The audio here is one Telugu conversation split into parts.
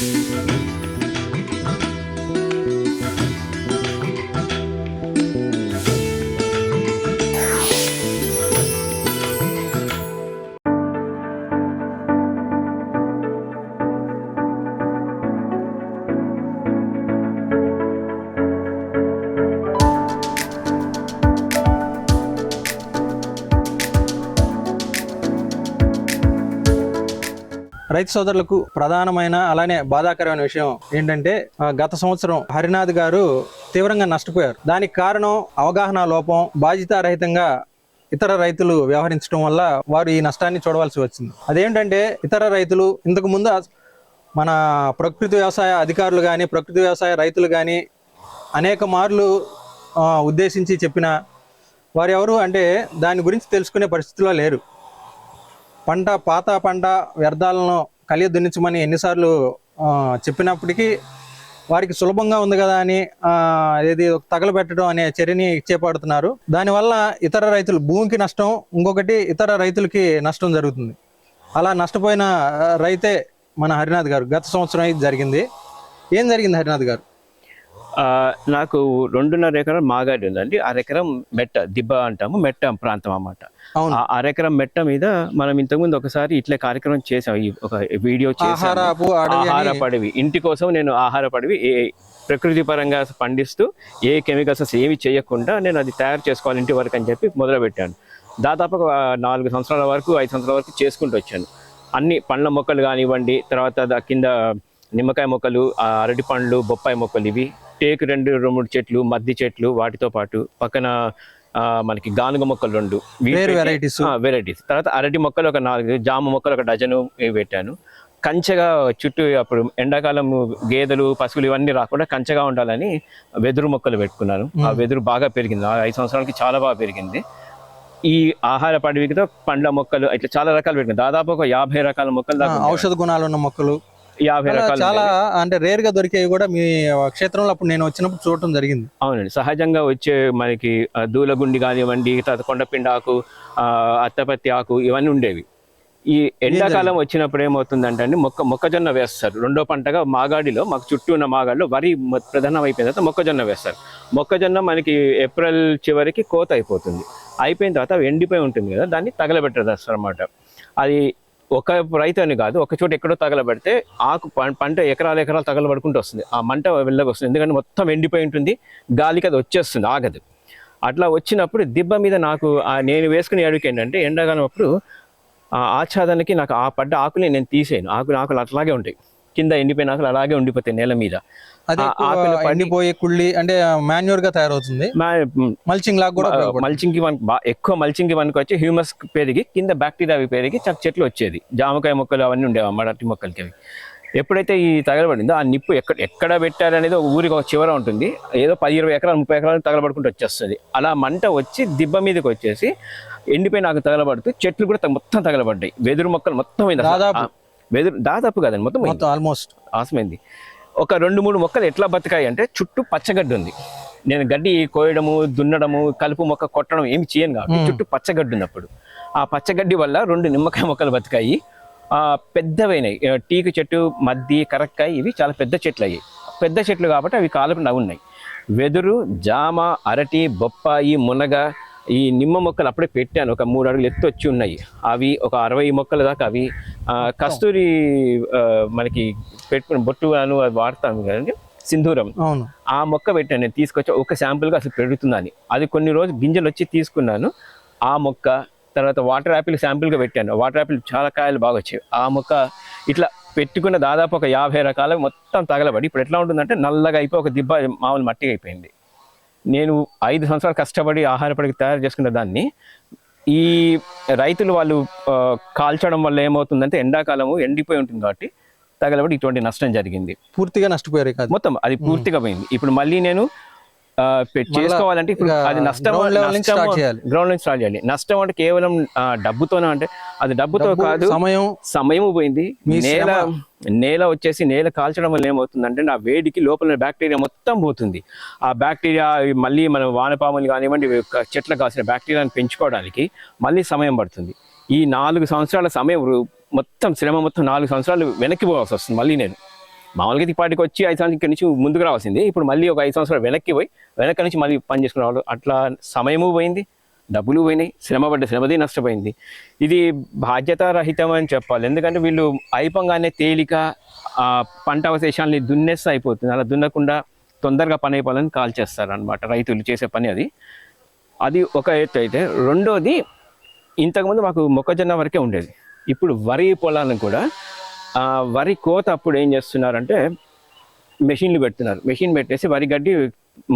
Música రైతు సోదరులకు ప్రధానమైన అలానే బాధాకరమైన విషయం ఏంటంటే గత సంవత్సరం హరినాథ్ గారు తీవ్రంగా నష్టపోయారు. దానికి కారణం అవగాహన లోపం బాధ్యతారహితంగా ఇతర రైతులు వ్యవహరించడం వల్ల వారు ఈ నష్టాన్ని చూడవలసి వచ్చింది. అదేంటంటే ఇతర రైతులు ఇంతకు ముందు మన ప్రకృతి వ్యవసాయ అధికారులు కానీ ప్రకృతి వ్యవసాయ రైతులు కానీ అనేక మార్లు ఉద్దేశించి చెప్పిన వారు ఎవరు అంటే దాని గురించి తెలుసుకునే పరిస్థితిలో లేరు. పంట పాత పంట వ్యర్థాలను కలియ దున్నించమని ఎన్నిసార్లు చెప్పినప్పటికీ వారికి సులభంగా ఉంది కదా అని ఇది ఏది తగలబెట్టడం అనే చర్యని చేపడుతున్నారు. దానివల్ల ఇతర రైతులు భూమికి నష్టం ఇంకొకటి ఇతర రైతులకి నష్టం జరుగుతుంది. అలా నష్టపోయిన రైతే మన హరినాథ్ గారు. గత సంవత్సరం ఇది జరిగింది. ఏం జరిగింది హరినాథ్ గారు? నాకు రెండున్నర ఎకరం మాగాడి ఉందండి. అరెకరం మెట్ట దిబ్బ అంటాము మెట్ట ప్రాంతం అన్నమాట. అరెకరం మెట్ట మీద మనం ఇంతకుముందు ఒకసారి ఇట్లా కార్యక్రమం చేసాం ఈ ఒక వీడియో ఆహార పడివి. ఇంటి కోసం నేను ఆహార పడివి ఏ ప్రకృతి పరంగా పండిస్తూ ఏ కెమికల్స్ ఏమి చేయకుండా నేను అది తయారు చేసుకోవాలి ఇంటి వరకు అని చెప్పి మొదలుపెట్టాను. దాదాపు ఒక నాలుగు సంవత్సరాల వరకు ఐదు సంవత్సరాల వరకు చేసుకుంటూ వచ్చాను. అన్ని పండ్ల మొక్కలు కానివ్వండి తర్వాత కింద నిమ్మకాయ మొక్కలు అరటి పండ్లు బొప్పాయి మొక్కలు ఇవి టేకు రెండు రెండు మూడు చెట్లు మద్ది చెట్లు వాటితో పాటు పక్కన మనకి గానుగ మొక్కలు రెండు. వేరు varieties. వెరైటీస్ తర్వాత అరటి మొక్కలు ఒక నాలుగు జామ మొక్కలు ఒక డజను ఇవి పెట్టాను. కంచెగా చుట్టూ అప్పుడు ఎండాకాలం గేదెలు పశువులు ఇవన్నీ రాకుండా కంచెగా ఉండాలని వెదురు మొక్కలు పెట్టుకున్నాను. ఆ వెదురు బాగా పెరిగింది. ఆ ఐదు సంవత్సరాలకి చాలా బాగా పెరిగింది. ఈ ఆహార పడివితో పండ్ల మొక్కలు ఇట్లా చాలా రకాలు పెట్టినాను దాదాపు ఒక యాభై రకాల మొక్కలు. ఔషధ గుణాలు ఉన్న మొక్కలు. యాభై రకాలు చాలా. అంటే రేర్గా దొరికేవి కూడా మీ క్షేత్రంలో అప్పుడు నేను వచ్చినప్పుడు చూడటం జరిగింది. అవునండి. సహజంగా వచ్చే మనకి దూలగుండి కానివ్వండి తర్వాత కొండపిండి ఆకు అత్తపత్తి ఆకు ఇవన్నీ ఉండేవి. ఈ ఎండాకాలం వచ్చినప్పుడు ఏమవుతుందంటే అండి మొక్క మొక్కజొన్న వేస్తారు. రెండో పంటగా మాగాడిలో మాకు చుట్టూ ఉన్న మాగాడిలో వరి ప్రధానం అయిపోయిన తర్వాత మొక్కజొన్న వేస్తారు. మొక్కజొన్న మనకి ఏప్రిల్ చివరికి కోత అయిపోతుంది. అయిపోయిన తర్వాత ఎండిపోయి ఉంటుంది కదా దాన్ని తగలబెట్టేస్తారు అనమాట అది ఒక రైతు అని కాదు ఒక చోట ఎక్కడో తగలబడితే ఆకు పంట ఎకరాలు ఎకరాలు తగలబడుకుంటూ వస్తుంది. ఆ మంట వెళ్ళగొస్తుంది ఎందుకంటే మొత్తం ఎండిపోయి ఉంటుంది గాలికి అది వచ్చేస్తుంది ఆగదు. అట్లా వచ్చినప్పుడు దిబ్బ మీద నాకు నేను వేసుకునే అడుగు ఏంటంటే ఎండాకాలం అప్పుడు ఆ ఆచ్ఛాదనకి నాకు ఆ పడ్డ ఆకుని నేను తీసేయను. ఆకులు ఆకులు అట్లాగే ఉంటాయి. కింద ఎండిపోయిన ఆకులు అలాగే ఉండిపోతాయి నేల మీద. అది ఆ ఎక్కువ ఆకులు పడి- ఎండిపోయే కుళ్ళి అంటే మాన్యూర్గా తయారవుతుంది మల్చింగ్ లాగా కూడా. మల్చింగ్కి మనకి ఎక్కువ మల్చింగ్కి మనకి వచ్చి హ్యూమస్ పెరిగి కింద బ్యాక్టీరియా అవి పెరిగి చక్క చెట్లు వచ్చేది జామకాయ మొక్కలు అవన్నీ ఉండేవి అట్టి మొక్కలకి అవి ఎప్పుడైతే ఈ తగలబడిందో ఆ నిప్పు ఎక్కడ ఎక్కడ పెట్టారనేది ఒక ఊరికి ఒక చివర ఉంటుంది ఏదో పది ఇరవై ఎకరాలు ముప్పై ఎకరాలు తగలబడుకుంటూ వచ్చేస్తుంది అలా మంట వచ్చి దిబ్బ మీదకి వచ్చేసి ఎండిపోయి నాకు తగలబడుతూ చెట్లు కూడా మొత్తం తగలబడ్డాయి వెదురు మొక్కలు మొత్తం. దాదాపు. వెదురు దాదాపు కాదండి. మొత్తం ఆల్మోస్ట్ ఆసమైంది ఒక రెండు మూడు మొక్కలు ఎట్లా బతికాయి అంటే చుట్టూ పచ్చగడ్డి ఉంది. నేను గడ్డి కోయడము దున్నడము కలుపు మొక్క కొట్టడం ఏమి చేయను కాబట్టి చుట్టూ పచ్చగడ్డి ఉంది అప్పుడు ఆ పచ్చగడ్డి వల్ల రెండు నిమ్మకాయ మొక్కలు బతికాయి. ఆ, టీకు చెట్టు మద్ది కరక్కాయ ఇవి చాలా పెద్ద చెట్లు అయ్యాయి పెద్ద చెట్లు కాబట్టి అవి కాలకుండా ఉన్నాయి వెదురు జామ అరటి బొప్పాయి మునగ ఈ నిమ్మ మొక్కలు అప్పుడే పెట్టాను. ఒక మూడు అడుగులు ఎత్తు వచ్చి ఉన్నాయి. అవి ఒక అరవై మొక్కల దాకా అవి కస్తూరి మనకి పెట్టుకుని బొట్టు అను అది వాడతాను కదండి సింధూరం. అవును. ఆ మొక్క పెట్టాను. నేను తీసుకొచ్చి ఒక శాంపుల్గా అసలు పెరుగుతుందని అది కొన్ని రోజులు గింజలు వచ్చి తీసుకున్నాను. ఆ మొక్క తర్వాత వాటర్ యాపిల్ శాంపుల్గా పెట్టాను. వాటర్ యాపిల్ చాలా కాయలు బాగా వచ్చాయి. ఆ మొక్క ఇట్లా పెట్టుకున్న దాదాపు ఒక యాభై రకాల మొత్తం తగలబడి ఇప్పుడు ఎట్లా ఉంటుందంటే నల్లగా అయిపోయి ఒక దిబ్బ మామూలు మట్టిగా అయిపోయింది. నేను ఐదు సంవత్సరాలు కష్టపడి ఆహారపడికి తయారు చేసుకున్న దాన్ని ఈ రైతులు వాళ్ళు కాల్చడం వల్ల ఏమవుతుందంటే ఎండాకాలము ఎండిపోయి ఉంటుంది కాబట్టి తగలబడి ఇటువంటి నష్టం జరిగింది. పూర్తిగా నష్టపోయారు కాదు. మొత్తం అది పూర్తిగా పోయింది. ఇప్పుడు మళ్ళీ నేను చేసుకోవాలంటే ఇప్పుడు అది నష్టం. గ్రౌండ్ నుంచి స్టార్ట్ చేయాలి. నష్టం అంటే కేవలం డబ్బుతోనే అంటే అది డబ్బుతో డబ్బు, కాదు సమయం. సమయం పోయింది. నేల. నేల వచ్చేసి నేల కాల్చడం వల్ల ఏమవుతుందంటే నా వేడికి లోపల బ్యాక్టీరియా మొత్తం పోతుంది. ఆ బ్యాక్టీరియా మళ్ళీ మనం వానపాములు కానివ్వండి చెట్లకు కాసిన బ్యాక్టీరియాని పెంచుకోవడానికి మళ్ళీ సమయం పడుతుంది. ఈ నాలుగు సంవత్సరాల సమయం మొత్తం శ్రమ మొత్తం నాలుగు సంవత్సరాలు వెనక్కి పోవాల్సి వస్తుంది మళ్ళీ నేను. మామూలుగా అయితే ఇప్పటికి వచ్చి ఐదు సంవత్సరాల ఇక్కడ నుంచి ముందుకు రావాల్సింది. ఇప్పుడు మళ్ళీ ఒక ఐదు సంవత్సరాలు వెనక్కి పోయి వెనక్కి నుంచి మళ్ళీ పని చేసుకునే వాళ్ళు అట్లా సమయము పోయింది. డబ్బులు పోయినాయి శ్రమ పడ్డ శ్రమది నష్టపోయింది. ఇది బాధ్యత రహితం అని చెప్పాలి. ఎందుకంటే వీళ్ళు అయిపోగానే తేలిక ఆ పంట అవశేషాలని దున్నేస్తే అయిపోతుంది. అలా దున్నకుండా తొందరగా పని అయిపోవాలని కాల్ చేస్తారు అనమాట రైతులు చేసే పని అది. అది ఒక ఎత్తు అయితే. రెండోది ఇంతకుముందు మాకు మొక్కజొన్న వరకే ఉండేది. ఇప్పుడు వరి పొలాలను కూడా ఆ వరి కోత అప్పుడు ఏం చేస్తున్నారంటే మెషిన్లు పెడుతున్నారు. మెషిన్ పెట్టేసి వరి గడ్డి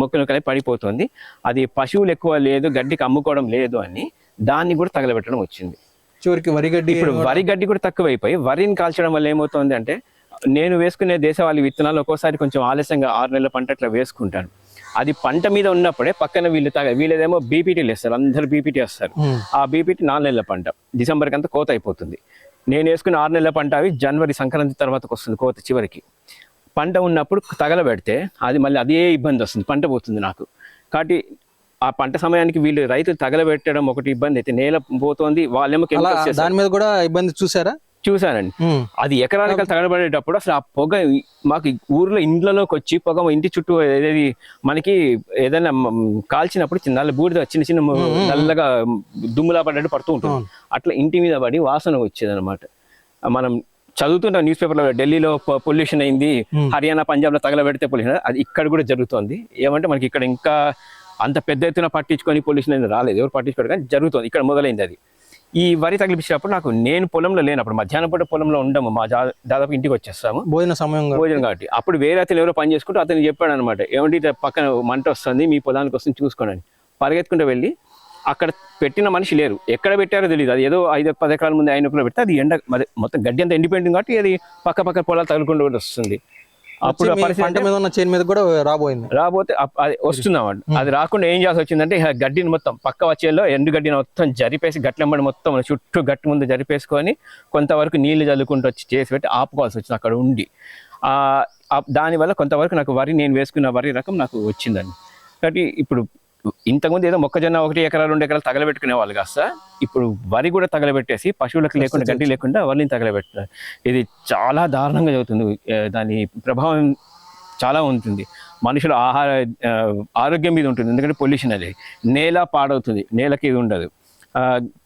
మొక్కలు పడిపోతుంది. అది పశువులు ఎక్కువ లేదు గడ్డికి అమ్ముకోవడం లేదు అని దాన్ని కూడా తగలబెట్టడం వచ్చింది. చివరికి వరిగడ్డి ఇప్పుడు వరి గడ్డి కూడా తక్కువైపోయి వరిని కాల్చడం వల్ల ఏమవుతుంది అంటే నేను వేసుకునే దేశవాళీ విత్తనాలు ఒక్కోసారి కొంచెం ఆలస్యంగా ఆరు నెలల పంట అట్లా వేసుకుంటాను. అది పంట మీద ఉన్నప్పుడే పక్కన వీళ్ళు తగ వీళ్ళదేమో బీపీటీలు వేస్తారు అందరు బీపీటీ వేస్తారు. ఆ బీపీటీ నాలుగు నెలల పంట డిసెంబర్కి అంతా కోత అయిపోతుంది. నేను వేసుకున్న ఆరు నెలల పంట అవి జనవరి సంక్రాంతి తర్వాతకు వస్తుంది కోత చివరికి. పంట ఉన్నప్పుడు తగలబెడితే అది మళ్ళీ అదే ఇబ్బంది వస్తుంది పంట పోతుంది నాకు కాబట్టి ఆ పంట సమయానికి వీళ్ళు రైతులు తగలబెట్టడం ఒకటి ఇబ్బంది అయితే నేల పోతోంది వాళ్ళేమో. దాని మీద కూడా ఇబ్బంది చూసారా చూశానండి ఉమ్. అది ఎకరానికి తగలబడేటప్పుడు అసలు ఆ పొగ మాకు ఊర్లో ఇండ్లలోకి వచ్చి పొగ ఇంటి చుట్టూ ఏది మనకి ఏదైనా కాల్చినప్పుడు చిన్న నల్ల బూడిద చిన్న చిన్న నల్లగా దుమ్ములా పడ్డట్టు పడుతూ ఉంటుంది. అట్లా ఇంటి మీద పడి వాసన వచ్చేది అనమాట మనం చదువుతున్న న్యూస్ పేపర్లో ఢిల్లీలో పొల్యూషన్ అయింది. హర్యానా పంజాబ్లో తగలబెడితే పొల్యూషన్. అది ఇక్కడ కూడా జరుగుతోంది. ఏమంటే మనకి ఇక్కడ ఇంకా అంత పెద్ద ఎత్తున పట్టించుకొని పొల్యూషన్ అనేది రాలేదు. ఎవరు పట్టించుకోరు కానీ జరుగుతుంది. ఇక్కడ మొదలైంది అది. ఈ వరి తగిలిపించినప్పుడు నాకు నేను పొలంలో లేనప్పుడు మధ్యాహ్నం పూట పొలంలో ఉండము. మా దాదాపు ఇంటికి వచ్చేస్తాము. భోజన సమయం. భోజనం కాబట్టి. అప్పుడు వేరే అతను ఎవరో పని చేసుకుంటూ అతను చెప్పాడు అనమాట ఏమంటే పక్కన మంట వస్తుంది మీ పొలానికి వస్తుంది చూసుకోండి పరిగెత్తుకుంటూ వెళ్ళి అక్కడ పెట్టిన మనిషి లేరు. ఎక్కడ పెట్టారో తెలియదు అది ఏదో ఐదు పది ఎకరాల ముందు ఆయన పెడితే అది ఎండ మొత్తం గడ్డి అంతా ఎండిపోయింది కాబట్టి అది పక్క పక్క పొలాలు తగులుకుంటూ కూడా వస్తుంది. అప్పుడు పంట మీద ఉన్న చేను మీద కూడా రాబోయింది. రాబోతే అది వస్తున్నామండి అది రాకుండా ఏం చేయాల్సి వచ్చిందంటే గడ్డిని మొత్తం పక్క వచ్చేలో ఎండు గడ్డిని మొత్తం జరిపేసి గట్లెంబడి మొత్తం చుట్టూ గట్టి ముందు జరిపేసుకొని కొంతవరకు నీళ్ళు చల్లుకుంటూ వచ్చి చేసి పెట్టి ఆపుకోవాల్సి వచ్చింది అక్కడ ఉండి. దానివల్ల కొంతవరకు నాకు వరి నేను వేసుకున్న వరి రకం నాకు వచ్చిందండి. కాబట్టి ఇప్పుడు ఇంతకుముందు ఏదో మొక్కజొన్న ఒకటి ఎకరా రెండు ఎకరాలు తగలబెట్టుకునే వాళ్ళు కాస్త ఇప్పుడు వరి కూడా తగలబెట్టేసి పశువులకు లేకుండా గడ్డి లేకుండా వరిని తగలబెట్టారు. ఇది చాలా దారుణంగా జరుగుతుంది. దాని ప్రభావం చాలా ఉంటుంది. మనుషుల ఆహార ఆరోగ్యం మీద ఉంటుంది. ఎందుకంటే పొల్యూషన్ అది. నేల పాడవుతుంది. నేలకి ఇది ఉండదు.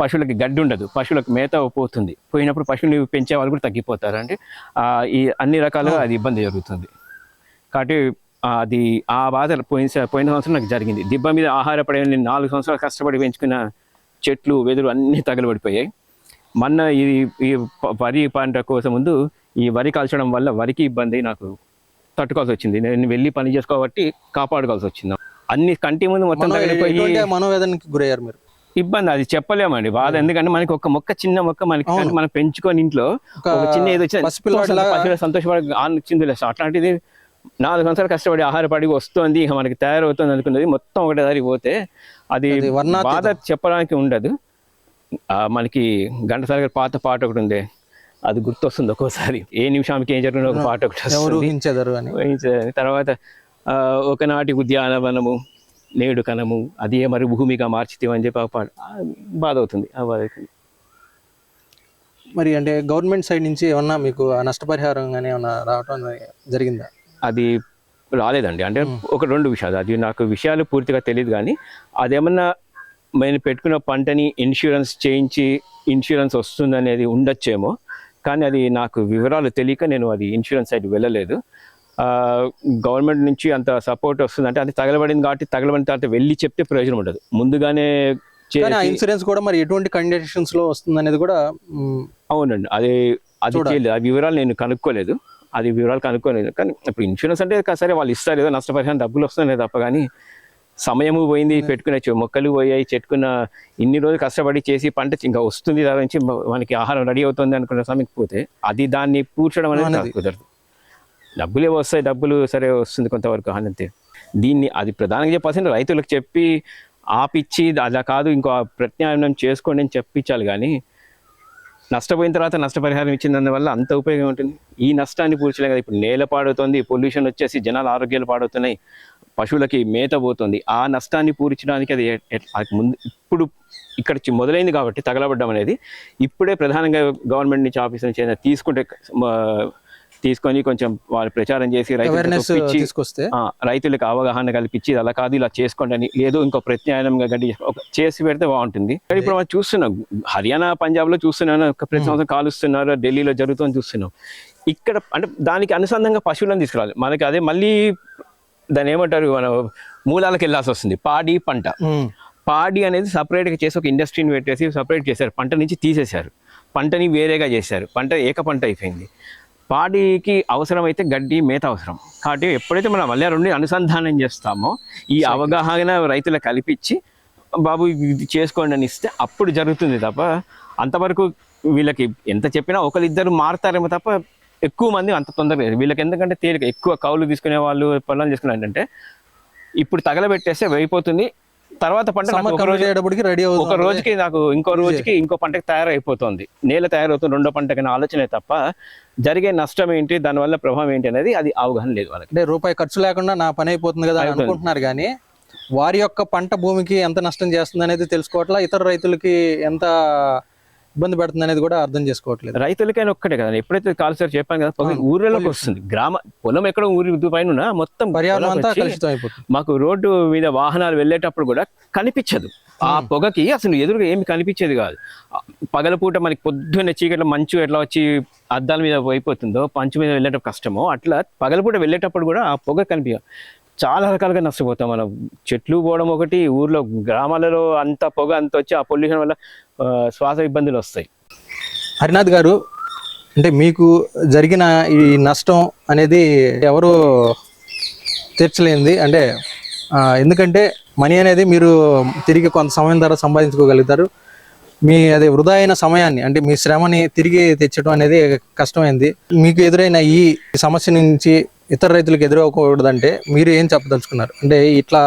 పశువులకి గడ్డి ఉండదు. పశువులకు మేత పోతుంది. పోయినప్పుడు పశువులు పెంచే వాళ్ళు కూడా తగ్గిపోతారు. అంటే ఈ అన్ని రకాలుగా అది ఇబ్బంది జరుగుతుంది. కాబట్టి అది ఆ బాధ పోయిన పోయిన సంవత్సరం నాకు జరిగింది. దిబ్బ మీద ఆహారపడే నేను నాలుగు సంవత్సరాలు కష్టపడి పెంచుకున్న చెట్లు వెదురు అన్నీ తగలబడిపోయాయి. మొన్న ఈ ఈ వరి పంట కోసం ముందు ఈ వరి కాల్చడం వల్ల వరికి ఇబ్బంది నాకు తట్టుకోవాల్సి వచ్చింది. నేను వెళ్ళి పని చేసుకోబట్టి కాపాడుకోవాల్సి వచ్చింది. అన్ని కంటి ముందు మొత్తం తగిలిపోయి మనోవేదనకి గురయ్యారు మీరు? ఇబ్బంది అది చెప్పలేమండి. బాధ ఎందుకంటే మనకి ఒక మొక్క చిన్న మొక్క మనకి. మనం పెంచుకొని ఇంట్లో ఒక చిన్న ఏదో సంతోషపడి ఆనందించింది లేదు అట్లాంటిది నాలుగు సంవత్సరాలు కష్టపడి ఆహారపడి వస్తుంది ఇక మనకి తయారవుతుంది అనుకున్నది మొత్తం ఒకటేసారి పోతే అది. బాధ చెప్పడానికి ఉండదు. మనకి ఘంటసాల గారి పాత పాట ఒకటి ఉంది అది గుర్తొస్తుంది ఒక్కోసారి. ఏ నిమిషానికి ఏం జరిగిన ఒక పాట ఒకటి ఊహించెదరు అని. ఊహించ- తర్వాత ఒకనాటి ఉద్యానవనము నేడు కనము అదే మరి భూమిగా మార్చితే అని చెప్పి పాట. బాధ అవుతుంది ఆ బాధ అవుతుంది. మరి అంటే గవర్నమెంట్ సైడ్ నుంచి ఏమన్నా మీకు నష్టపరిహారం కానీ ఏమన్నా రావటం జరిగిందా? అది రాలేదండి. అంటే ఒక రెండు విషయాలు. అది నాకు విషయాలు పూర్తిగా తెలియదు కానీ అదేమన్నా నేను పెట్టుకున్న పంటని ఇన్సూరెన్స్ చేయించి ఇన్సూరెన్స్ వస్తుందనేది ఉండొచ్చేమో. కానీ అది నాకు వివరాలు తెలియక నేను అది ఇన్సూరెన్స్ సైడ్ వెళ్ళలేదు. గవర్నమెంట్ నుంచి అంత సపోర్ట్ వస్తుందంటే అది తగలబడింది కాబట్టి తగలబడిన తర్వాత వెళ్ళి చెప్తే ప్రయోజనం ఉండదు. ముందుగానే ఇన్సూరెన్స్ కూడా మరి ఎటువంటి కండిషన్స్లో వస్తుంది అనేది కూడా అవునండి. అది అది. చేయలేదు. ఆ వివరాలు నేను కనుక్కోలేదు. అది వివరాలు కనుక్కోలేదు. కానీ ఇప్పుడు ఇన్సూరెన్స్ అంటే సరే వాళ్ళు ఇస్తారు ఏదో నష్టపరిహారం డబ్బులు వస్తున్నాయి తప్ప కానీ సమయము పోయింది పెట్టుకునే చె- మొక్కలు పోయాయి చెట్టుకున్న ఇన్ని రోజులు కష్టపడి చేసి పంట ఇంకా వస్తుంది దాని నుంచి మనకి ఆహారం రెడీ అవుతుంది అనుకున్న సమయకి పోతే అది దాన్ని పూడ్చడం అనేది కుదరదు. డబ్బులే వస్తాయి డబ్బులు సరే వస్తుంది కొంతవరకు అని అంతే. దీన్ని అది ప్రధానంగా చెప్పాల్సింది రైతులకు చెప్పి ఆపిచ్చి అలా కాదు ఇంకో ప్రత్యామ్నాయం చేసుకోండి అని చెప్పించాలి కానీ నష్టపోయిన తర్వాత నష్టపరిహారం ఇచ్చినందువల్ల అంత ఉపయోగం ఉంటుంది. ఈ నష్టాన్ని పూడ్చలే కదా. ఇప్పుడు నేల పాడుతుంది పొల్యూషన్ వచ్చేసి జనాల ఆరోగ్యాలు పాడవుతున్నాయి పశువులకి మేత పోతుంది. ఆ నష్టాన్ని పూడ్చడానికి అది ముందు ఇప్పుడు ఇక్కడ చి- మొదలైంది కాబట్టి తగలబడ్డం అనేది ఇప్పుడే ప్రధానంగా గవర్నమెంట్ నుంచి ఆఫీస్ నుంచి ఏదైనా తీసుకుంటే తీసుకొని కొంచెం వాళ్ళు ప్రచారం చేసి తీసుకొస్తే? రైతులకు అవగాహన కల్పించి ఇది అలా కాదు ఇలా చేసుకోండి అని లేదు ఇంకో ప్రత్యామ్నాయంగా గడ్డి చేసి పెడితే బాగుంటుంది. కానీ ఇప్పుడు మనం చూస్తున్నాం హర్యానా పంజాబ్లో చూస్తున్నాను ఒక ప్రతి సంవత్సరం కాలుస్తున్నారు ఢిల్లీలో జరుగుతుంది చూస్తున్నాం. ఇక్కడ అంటే దానికి అనుసంధానంగా పశువులను తీసుకురావాలి. మనకి అదే మళ్ళీ దాన్ని ఏమంటారు మన మూలాలకు వెళ్ళాల్సి వస్తుంది పాడి పంట. పాడి అనేది సపరేట్గా చేసి ఒక ఇండస్ట్రీని పెట్టేసి సపరేట్ చేశారు పంట నుంచి తీసేశారు. పంటని వేరేగా చేశారు పంట ఏక పంట అయిపోయింది. పాడికి అవసరమైతే గడ్డి మేత అవసరం. కాబట్టి ఎప్పుడైతే మనం మళ్ళీ రెండు అనుసంధానం చేస్తామో ఈ అవగాహన రైతులకు కల్పించి బాబు ఇది చేసుకోండి అని ఇస్తే అప్పుడు జరుగుతుంది తప్ప అంతవరకు వీళ్ళకి ఎంత చెప్పినా ఒకరిద్దరు మారుతారేమో తప్ప ఎక్కువ మంది అంత తొందరగా. వీళ్ళకి ఎందుకంటే తేలిక ఎక్కువ కౌలు తీసుకునే వాళ్ళు పొలాలు చేసుకునే ఏంటంటే ఇప్పుడు తగలబెట్టేస్తే అయిపోతుంది తర్వాత పంట నాకు సమ్మర్ ఒక కంప్లీట్ రోజు అయ్యేటప్పటికి రెడీ ఒక రోజుకి నాకు ఇంకో రోజుకి ఇంకో పంటకి తయారైపోతుంది. నేల తయారవుతుంది రెండో పంటకి అనే ఆలోచనే తప్ప జరిగే నష్టం ఏంటి దానివల్ల ప్రభావం ఏంటి అనేది అది అవగాహన లేదు వాళ్ళకి. అంటే రూపాయి ఖర్చు లేకుండా నా పని అయిపోతుంది కదా. అనుకుంటున్నారు కానీ వారి యొక్క పంట భూమికి ఎంత నష్టం చేస్తుంది అనేది తెలుసుకోవట్లా? ఇతర రైతులకి ఎంత ఇబ్బంది పెడుతుంది అనేది కూడా అర్థం చేసుకోవట్లేదు. రైతులకైనా ఒక్కటే కదా ఎప్పుడైతే కాల్సారి చెప్పాను కదా ఊర్లలోకి వస్తుంది. గ్రామ పొలం ఎక్కడ ఊరి పైన మొత్తం పర్యావరణం అంతా కలుషితం అయిపోతుంది. మాకు రోడ్డు మీద వాహనాలు వెళ్ళేటప్పుడు కూడా కనిపించదు. ఆ పొగకి అసలు ఎదురుగా ఏమి కనిపించేది కాదు. పగలపూట మనకి పొద్దున్న చీకట్లో మంచు ఎట్లా వచ్చి అద్దాల మీద అయిపోతుందో పంచు మీద వెళ్ళేటప్పుడు కష్టమో అట్లా పగలపూట వెళ్ళేటప్పుడు కూడా ఆ పొగ కనిపించ చాలా రకాలుగా నష్టపోతాం మనం. చెట్లు పోవడం ఒకటి ఊర్లో గ్రామాలలో అంత పొగ అంత వచ్చి ఆ పొల్యూషన్ వల్ల శ్వాస ఇబ్బందులు వస్తాయి. హరినాథ్ గారు అంటే మీకు జరిగిన ఈ నష్టం అనేది ఎవరు తీర్చలేనిది. అంటే ఎందుకంటే మనీ అనేది మీరు తిరిగి కొంత సమయం ద్వారా సంపాదించుకోగలుగుతారు. మీ అది వృధా అయిన సమయాన్ని అంటే మీ శ్రమని తిరిగి తెచ్చడం అనేది కష్టమైంది. మీకు ఎదురైన ఈ సమస్య నుంచి ఇతర రైతులకు ఎదురవ్వకూడదంటే మీరు ఏం చెప్పదలుచుకున్నారు? అంటే ఇట్లా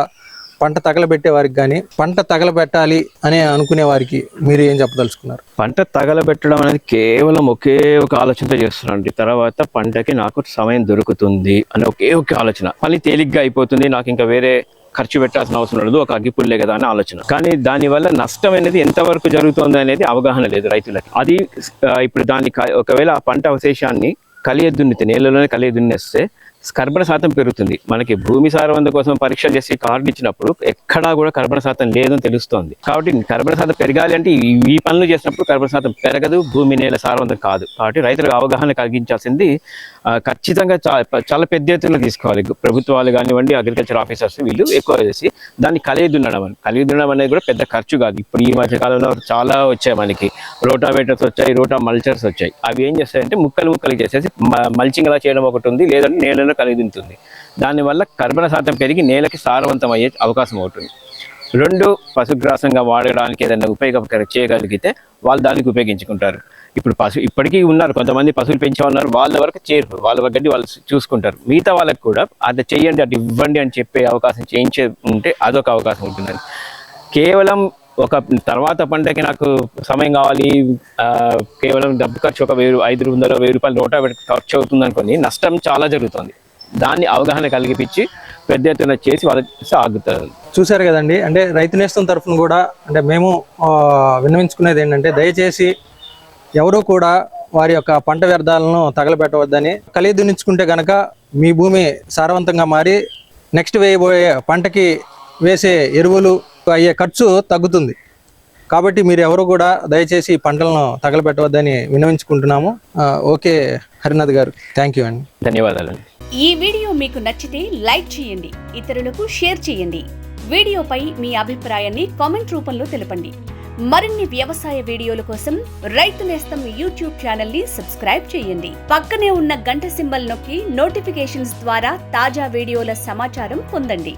పంట తగలబెట్టే వారికి కానీ పంట తగలబెట్టాలి అని అనుకునే వారికి మీరు ఏం చెప్పదలుచుకున్నారు? పంట తగలబెట్టడం అనేది కేవలం ఒకే ఒక ఆలోచనతో చేస్తున్నాండి తర్వాత పంటకి నాకు సమయం దొరుకుతుంది అని ఒకే ఒక ఆలోచన. మళ్ళీ తేలిగ్గా అయిపోతుంది నాకు ఇంకా వేరే ఖర్చు పెట్టాల్సిన అవసరం లేదు ఒక అగ్గిపుల్లే కదా అని ఆలోచన. కానీ దానివల్ల నష్టం అనేది ఎంతవరకు జరుగుతుంది అనేది అవగాహన లేదు రైతులకి. అది ఇప్పుడు దాన్ని ఒకవేళ ఆ పంట అవశేషాన్ని కలియదున్నితే నేలలోనే కలియదున్నేస్తే కర్బన శాతం పెరుగుతుంది. మనకి భూమి సారవంతం కోసం పరీక్ష చేసి కార్డు ఇచ్చినప్పుడు ఎక్కడా కూడా కర్బన శాతం లేదని తెలుస్తోంది. కాబట్టి కర్బన శాతం పెరగాలి అంటే ఈ- పనులు చేసినప్పుడు కర్బన శాతం పెరగదు భూమి నేల సారవంతం కాదు. కాబట్టి రైతులకు అవగాహన కలిగించాల్సింది ఖచ్చితంగా చాలా పెద్ద ఎత్తున తీసుకోవాలి. ప్రభుత్వాలు కానివ్వండి అగ్రికల్చర్ ఆఫీసర్స్ వీళ్ళు ఎక్కువ చేసి దాన్ని కలిగి దున్నడం కలిగి దున్నడం అనేది కూడా పెద్ద ఖర్చు కాదు. ఇప్పుడు ఈ మధ్య కాలంలో చాలా వచ్చాయి మనకి. రోటావేటర్స్ వచ్చాయి రోటా మల్చర్స్ వచ్చాయి. అవి ఏం చేస్తాయంటే ముక్కలు ముక్కలు చేసేసి మల్చింగ్ అలా చేయడం ఒకటి ఉంది. లేదంటే నేలలో కలిగి దున్నుతుంది దానివల్ల కర్బన శాతం పెరిగి నేలకి సారవంతం అయ్యే అవకాశం అవుతుంది. రెండు పశుగ్రాసంగా వాడడానికి ఏదైనా ఉపయోగకర చేయగలిగితే వాళ్ళు దానికి ఉపయోగించుకుంటారు. ఇప్పుడు పశు ఇప్పటికీ ఉన్నారు కొంతమంది పశువులు పెంచే ఉన్నారు వాళ్ళ వరకు చేరు వాళ్ళ గడ్డి వాళ్ళు చూసుకుంటారు. మిగతా వాళ్ళకి కూడా అది చేయండి అది ఇవ్వండి అని చెప్పే అవకాశం చేయించే ఉంటే అదొక అవకాశం ఉంటుందని కేవలం ఒక తర్వాత పంటకి నాకు సమయం కావాలి ఆ, కేవలం డబ్బు ఖర్చు ఒక వెయ్యి ఐదు వందల వెయ్యి రూపాయలు నోటా ఖర్చు అవుతుంది అనుకోని నష్టం చాలా జరుగుతుంది. దాన్ని అవగాహన కలిగిపించి పెద్ద ఎత్తున చేసి వాళ్ళకి సాగుతారు చూశారు కదండి. అంటే రైతు నేస్తం తరఫున కూడా అంటే మేము విన్నవించుకునేది ఏంటంటే దయచేసి ఎవరు కూడా వారి యొక్క పంట వ్యర్థాలను తగలబెట్టవద్దని కలిగి దున్నించుకుంటే గనక మీ భూమి సారవంతంగా మారి నెక్స్ట్ వేయబోయే పంటకి వేసే ఎరువులు అయ్యే ఖర్చు తగ్గుతుంది. కాబట్టి మీరు ఎవరు కూడా దయచేసి ఈ పంటలను తగలబెట్టవద్దని విన్నవించుకుంటున్నాము. ఆ, ఓకే హరినాథ్ గారు. థ్యాంక్ యూ అండి ధన్యవాదాలండి. ఈ వీడియో మీకు నచ్చితే లైక్ చేయండి ఇతరులకు షేర్ చేయండి. వీడియోపై మీ అభిప్రాయాన్ని కామెంట్ రూపంలో తెలపండి. మరిన్ని వ్యవసాయ వీడియోల కోసం రైతు నేస్తం యూట్యూబ్ ఛానల్ని సబ్స్క్రైబ్ చేయండి. పక్కనే ఉన్న గంట సింబల్ నొక్కి నోటిఫికేషన్స్ ద్వారా తాజా వీడియోల సమాచారం పొందండి.